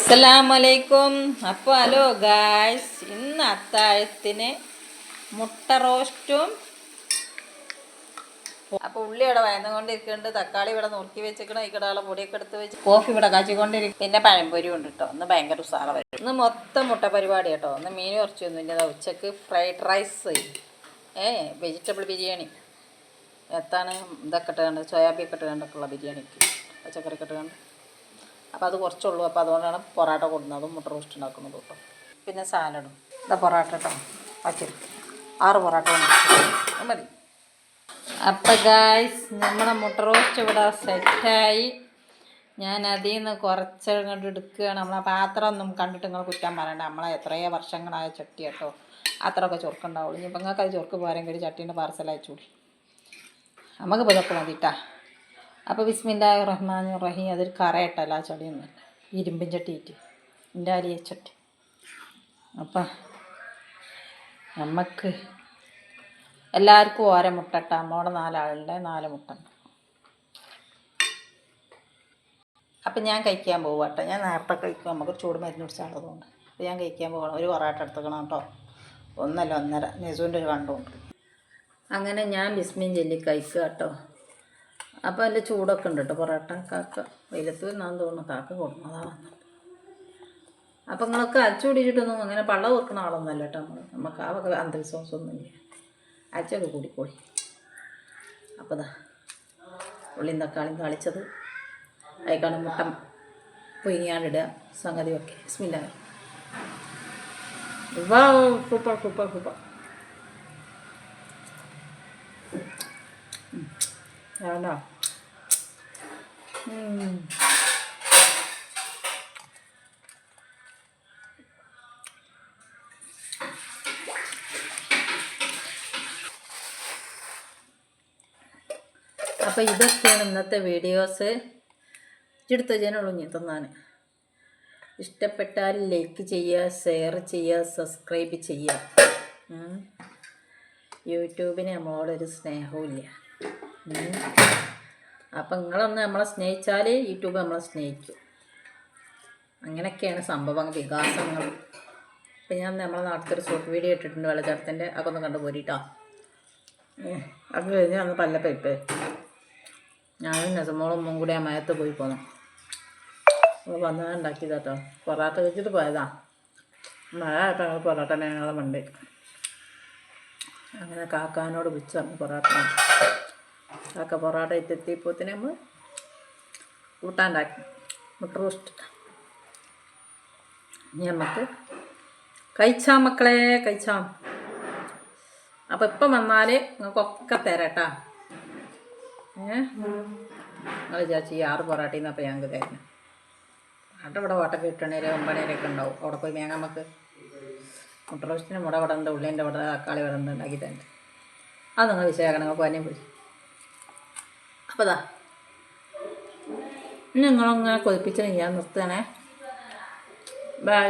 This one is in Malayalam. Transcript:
അസ്സലാമലൈക്കും. അപ്പോൾ ഹലോ ഗായ്സ് ഇന്ന് അത്താഴത്തിന് മുട്ട റോസ്റ്റും അപ്പോൾ ഉള്ളി ഇവിടെ വയന്നുകൊണ്ടിരിക്കുന്നുണ്ട്. തക്കാളി ഇവിടെ നുറുക്കി വെച്ചിരിക്കണം. ഈ കടകളെ പൊടിയൊക്കെ എടുത്ത് വെച്ച് കോഫി ഇവിടെ കാച്ചിക്കൊണ്ടിരിക്കും. പിന്നെ പഴംപൊരി ഉണ്ട് കേട്ടോ. ഒന്ന് ഭയങ്കര ഉസാറ വരും ഇന്ന് മൊത്തം മുട്ട പരിപാടി കേട്ടോ. ഒന്ന് മീൻ കുറച്ചൊന്നും ഇല്ല. ഉച്ചയ്ക്ക് ഫ്രൈഡ് റൈസ്. ഏ വെജിറ്റബിൾ ബിരിയാണി. എത്താണ്? ഇതൊക്കെ ഇട്ട് കണ്ടത് സോയാബീൻ ഒക്കെ ഇട്ട് കണ്ടിട്ടുള്ള ബിരിയാണിക്ക്. പച്ചക്കറി ഒക്കെ അപ്പോൾ അത് കുറച്ചുള്ളൂ. അപ്പോൾ അതുകൊണ്ടാണ് പൊറോട്ട കൊടുക്കുന്നതും മുട്ട റോസ്റ്റ് ഉണ്ടാക്കുന്നത് കേട്ടോ. പിന്നെ സാലഡും. ഇതാ പൊറോട്ട കേട്ടോ. പച്ചരി ആറ് പൊറോട്ട മതി. അപ്പം ഗായ്സ് നമ്മുടെ മുട്ട റോസ്റ്റ് ഇവിടെ സെറ്റായി ഞാൻ അതിൽ നിന്ന് കുറച്ച് എടുക്കുകയാണ്. നമ്മളെ പാത്രം ഒന്നും കണ്ടിട്ട് നിങ്ങൾ കുറ്റം പറയണ്ട. നമ്മളെ എത്രയോ വർഷങ്ങളായ ചട്ടി കേട്ടോ. അത്രയൊക്കെ ചൊറുക്കുണ്ടാവുള്ളൂ. ഇപ്പം നിങ്ങൾക്ക് അത് ചൊറുക്ക് പോരെങ്കിൽ ചട്ടീന്റെ പാർസൽ അയച്ചുകൂടി നമുക്ക് ഇതൊക്കെ മതിട്ടാ. അപ്പോൾ ബിസ്മില്ലാ റഹ്മാൻ റഹീം അതൊരു കറയട്ടല്ല ആ ചടിയൊന്നുമല്ല ഇരുമ്പിൻ ചട്ടിയിട്ട് എന്റെ അരിയ ചട്ടി. അപ്പം നമുക്ക് എല്ലാവർക്കും ഓരോ മുട്ടട്ട. അമ്മോടെ നാലാളുടെ നാല് മുട്ടുണ്ട് അപ്പം ഞാൻ കഴിക്കാൻ പോകും കേട്ടോ ഞാൻ നേരത്തെ കഴിക്കും. നമുക്ക് ചൂട് മരുന്ന് പിടിച്ചാളതുകൊണ്ട് അപ്പോൾ ഞാൻ കഴിക്കാൻ പോകണം ഒരു പൊറാട്ട എടുത്തേക്കണം കേട്ടോ. ഒന്നല്ല ഒന്നര. നെസുവിന്റെ ഒരു കണ്ടുകൊണ്ട്. അങ്ങനെ ഞാൻ ബിസ്മിൻ ചെല്ലി കഴിക്കുക കേട്ടോ അപ്പോൾ അതിന്റെ ചൂടൊക്കെ ഉണ്ട് കേട്ടോ പൊറോട്ട കാക്ക വെയിലത്ത് നിന്നാന്ന് തോന്നുന്നു. കാക്ക കൊടുക്കുന്നതാ വന്നിട്ട് അപ്പം നിങ്ങളൊക്കെ അച്ചു പിടിച്ചിട്ടൊന്നും അങ്ങനെ പള്ള വെക്കുന്ന ആളൊന്നുമല്ല കേട്ടോ നമ്മൾ നമുക്ക് ആ വക അന്ധവിശ്വാസമൊന്നുമില്ല അച്ചൊക്കെ കൂടിക്കോളി. അപ്പോൾ ഇതാ ഉള്ളിയും തക്കാളിയും താളിച്ചത്. അതിക്കാണ് മുട്ട പുഴുങ്ങിയാണ്ടിടുക. സംഗതി ഒക്കെ സ്മില്ല സൂപ്പർ സൂപ്പർ സൂപ്പർ. Hmm. അപ്പോൾ ഇതൊക്കെയാണ് ഇന്നത്തെ വീഡിയോസ്. എടുത്ത ജനുള്ളൂ ഞാൻ തന്നാൻ ഇഷ്ടപ്പെട്ടാൽ ലൈക്ക് ചെയ്യുക ഷെയർ ചെയ്യുക സബ്സ്ക്രൈബ് ചെയ്യുക. യൂട്യൂബിന് നമ്മളോടൊരു സ്നേഹവും ഇല്ല അപ്പം നിങ്ങളൊന്ന് നമ്മളെ സ്നേഹിച്ചാൽ യൂട്യൂബ് നമ്മളെ സ്നേഹിക്കും അങ്ങനെയൊക്കെയാണ് സംഭവം വികാസങ്ങൾ. ഇപ്പം ഞാൻ നമ്മളെ നാട്ടിലൊരു ഷോർട്ട് വീഡിയോ ഇട്ടിട്ടുണ്ട് വെള്ളച്ചാട്ടത്തിന്റെ അതൊക്കെ ഒന്ന് കണ്ടു പോരിട്ടോ. അത് കഴിഞ്ഞ് അന്ന് പല്ല പൈപ്പ് ഞാനും നെസമോളും കൂടി ആ മയത്ത് പോയി പോന്നു. അപ്പോൾ വന്നത് ഉണ്ടാക്കിയതാട്ടോ പൊറാട്ട കഴിച്ചിട്ട് പോയതാ. മഴ ഞങ്ങൾ പൊറാട്ട ഞങ്ങളെ മണ്ട് അങ്ങനെ കാക്കാനോട് വിളിച്ചു പറഞ്ഞു പൊറാട്ട കാക്ക പൊറോട്ട എത്തിയപ്പോത്തിന് നമ്മൾ കൂട്ടാണ്ടാക്കി. മുട്ട റോസ്റ്റ് ഇനി നമുക്ക് കഴിച്ചാ മക്കളെ കഴിച്ചാം. അപ്പോൾ ഇപ്പം വന്നാൽ നിങ്ങൾക്കൊക്കെ തരട്ടാ. ഏ? നിങ്ങൾ വിചാരിച്ചു ഈ ആറ് പൊറാട്ടയിൽ നിന്ന് അപ്പോൾ ഞങ്ങൾക്ക് തരണം. അവിടെ ഇവിടെ ഓട്ടൊക്കെ കിട്ടണേരെ ഒമ്പണേരൊക്കെ ഉണ്ടാവും. അവിടെ പോയി മേങ്ങ നമുക്ക് മുട്ട റോസ്റ്റിന് മുട വിടണ്ട ഉള്ളിന്റെ ഇവിടെ തക്കാളി വിടണ്ട ഉണ്ട് ഉണ്ടാക്കി തന്നെ അത് നിങ്ങൾ വിശേഷം നിങ്ങൾ പോകാനേ പോയി അപ്പോൾ അതാ നിങ്ങളങ്ങനെ കൊതിപ്പിച്ചിട്ട് ഞാൻ നിർത്തണേ ബൈ